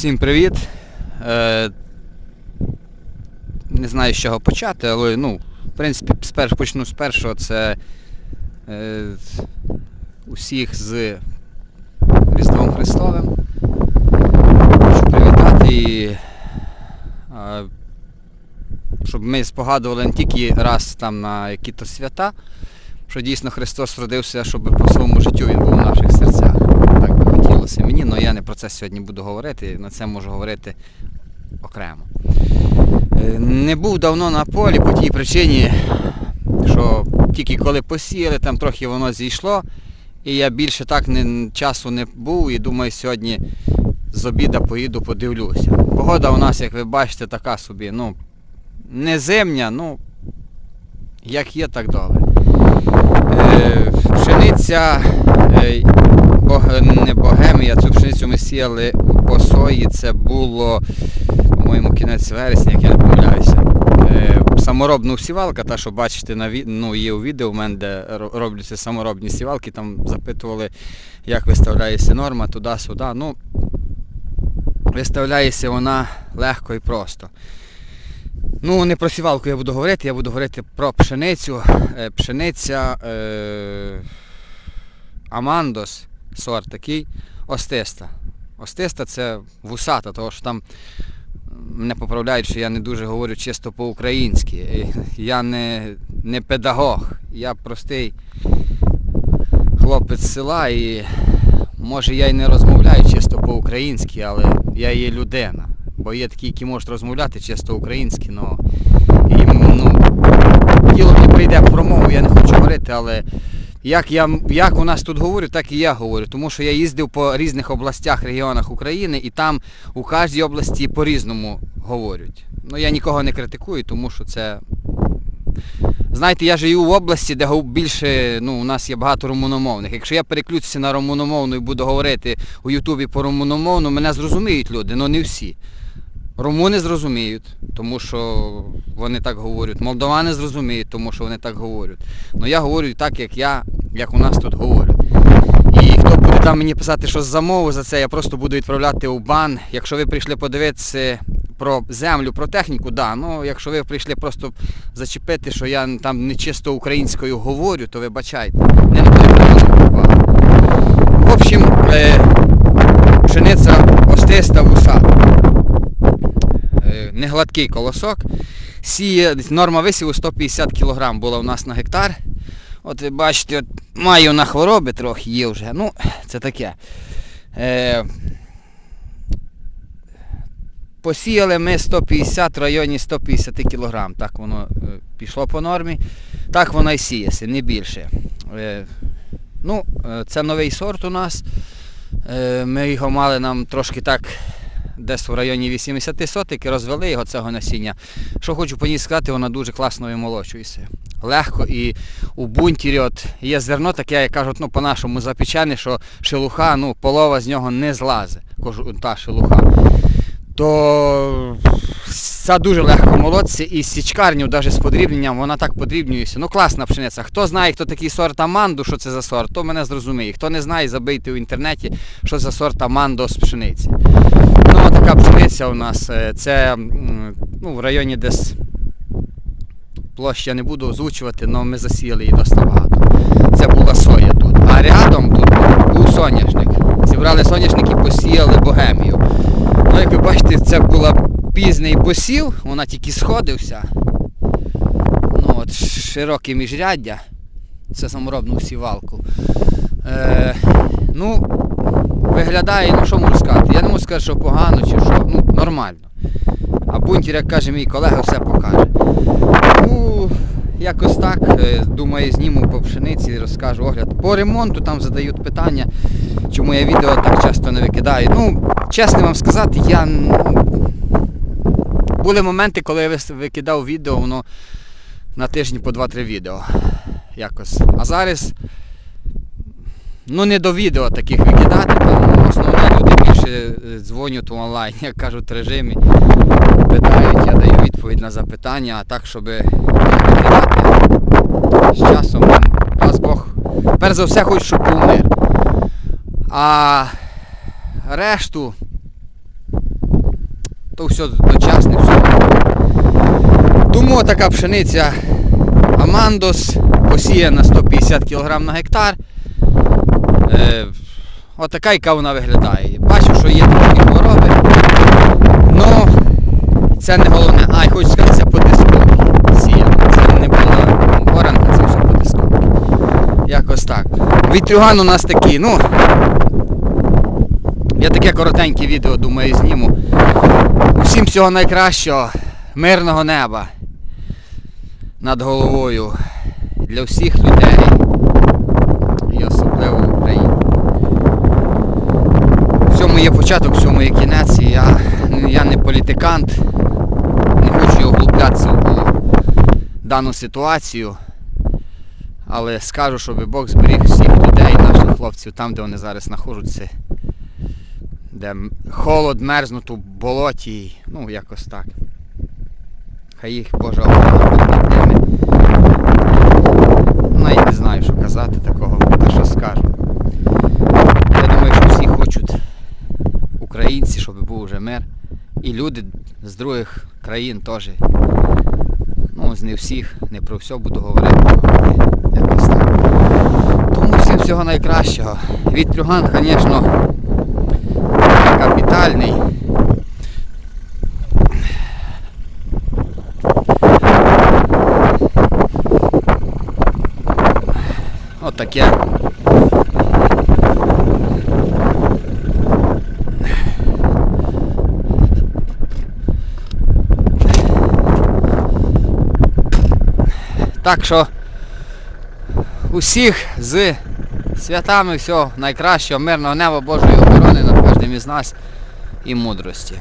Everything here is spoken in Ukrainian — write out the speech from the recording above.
Всім привіт. Е, не знаю з чого почати, але ну, в принципі, спершу почну з першого. Це е, усіх з Різдвом Христовим. Хочу привітати і е, щоб ми спогадували не тільки раз там на які-то свята, що дійсно Христос родився, щоб по своєму життю він був в наших серцях. Би але я не про це сьогодні буду говорити, на це можу говорити окремо. Е, Не був давно на полі по тій причині, що тільки коли посіяли, там трохи воно зійшло, і я більше так не, часу не був і думаю, сьогодні з обіда поїду подивлюся. Погода у нас, як ви бачите, така собі, ну, не зимня, ну, як є, так добре. Е, пшениця, е, не богемія, цю пшеницю ми сіяли по сої, це було, по-моєму, кінець вересня, як я не помиляюся. Е, саморобна сівалка, та, що бачите, на, ну, є у відео у мене, де робляться саморобні сівалки, там запитували, як виставляється норма туди-сюди. Ну, виставляється вона легко і просто. Ну, не про сівалку я буду говорити, я буду говорити про пшеницю. Е, Пшениця е, Амандос, сорт такий, остиста. Остиста це вусата, тому що там мене поправляють, що я не дуже говорю чисто по-українськи. Я не, не педагог, я простий хлопець села і може я й не розмовляю чисто по-українськи, але я є людина. Бо є такі, які можуть розмовляти чисто українськи, но і, ну, діло не прийде про мову, я не хочу говорити, але як, я, як у нас тут говорю, так і я говорю. Тому що я їздив по різних областях, регіонах України, і там у кожній області по-різному говорять. Ну я нікого не критикую, тому що це. Знаєте, я живу в області, де більше, ну, у нас є багато румуномовних. Якщо я переключуся на румуномовну і буду говорити у Ютубі по румуномовну, мене зрозуміють люди, але не всі. Румуни зрозуміють, тому що вони так говорять. Молдовани зрозуміють, тому що вони так говорять. Ну я говорю так, як я, як у нас тут говорять. І хто буде там мені писати щось за мову за це, я просто буду відправляти у бан. Якщо ви прийшли подивитися про землю, про техніку, да. Ну якщо ви прийшли просто зачепити, що я там не чисто українською говорю, то вибачайте. Не бан. В общем, е, пшениця остиста вуса. Негладкий колосок. Сіє, норма висіву 150 кг була у нас на гектар. От ви бачите, от маю на хвороби трохи є вже. Ну, це таке. Е, посіяли ми 150 в районі 150 кг. Так воно е, пішло по нормі. Так воно і сіється, не більше. Е, ну, е, це новий сорт у нас. Е, ми його мали нам трошки так десь в районі 80 сотик і розвели його цього насіння. Що хочу по ній сказати, вона дуже класно вимолочується. Легко і у бунтірі от є зерно таке, як кажуть, ну по-нашому запечене, що шелуха, ну полова з нього не злазить, та шелуха. То це дуже легко молотися і січкарню, навіть з подрібненням, вона так подрібнюється. Ну класна пшениця. Хто знає, хто такий сорт Аманду, що це за сорт, то мене зрозуміє. Хто не знає, забийте в інтернеті, що за сорт Амандо з пшениці. Ну, така пшениця у нас. е, Це ну, в районі десь площ я не буду озвучувати, але ми засіяли її досить багато. Це була соя тут. А рядом тут був соняшник. Зібрали соняшник і посіяли богемію. Ну, як ви бачите, це була пізний посів, вона тільки сходився. Ну, от, широке міжряддя. Це саморобну сівалку. Е, ну, виглядає, ну що можу сказати? Я не можу сказати, що погано чи що. Ну, нормально. А бунтір, як каже мій колега, все покаже. Ну, якось так. е, Думаю, зніму по пшениці, розкажу огляд. По ремонту там задають питання, чому я відео так часто не викидаю. Ну, чесно вам сказати, я. Були моменти, коли я викидав відео, воно на тиждень по 2-3 відео. Якось. А зараз ну не до відео таких викидати, там основне люди більше е, дзвонять онлайн, як кажуть, режимі, питають, я даю відповідь на запитання, а так, щоб викидати з часом, дасть Бог. Перш за все хочу, щоб був мир. А решту то все дочасне, все. Тому така пшениця Амандос посіяна 150 кг на гектар. Е, отака, яка вона виглядає. Бачу, що є такі хвороби. Ну, це не головне. А, я хочу сказати, це по дисковці сіяно. Це не була оранка, це все по дисковці. Якось так. Вітрюган у нас такий, ну. Таке коротеньке відео, думаю, зніму. Усім всього найкращого, мирного неба над головою для всіх людей і особливо в Україні. В цьому є початок, в цьому є кінець. І я, я не політикант, не хочу углублятися в дану ситуацію. Але скажу, щоб Бог зберіг всіх людей, наших хлопців, там, де вони зараз знаходяться, де холод, мерзнуть у болоті, ну якось так. Хай їх буде над ними. Навіть не знаю, що казати такого, та що скажу. Я думаю, що всі хочуть українці, щоб був вже мир. І люди з других країн теж. Ну, з не всіх, не про все буду говорити. Якось так. Тому всім всього найкращого. Вітрюган, звісно, От таке. Так що усіх з святами всього найкращого, мирного неба, Божої охорони над кожним із нас і мудрості.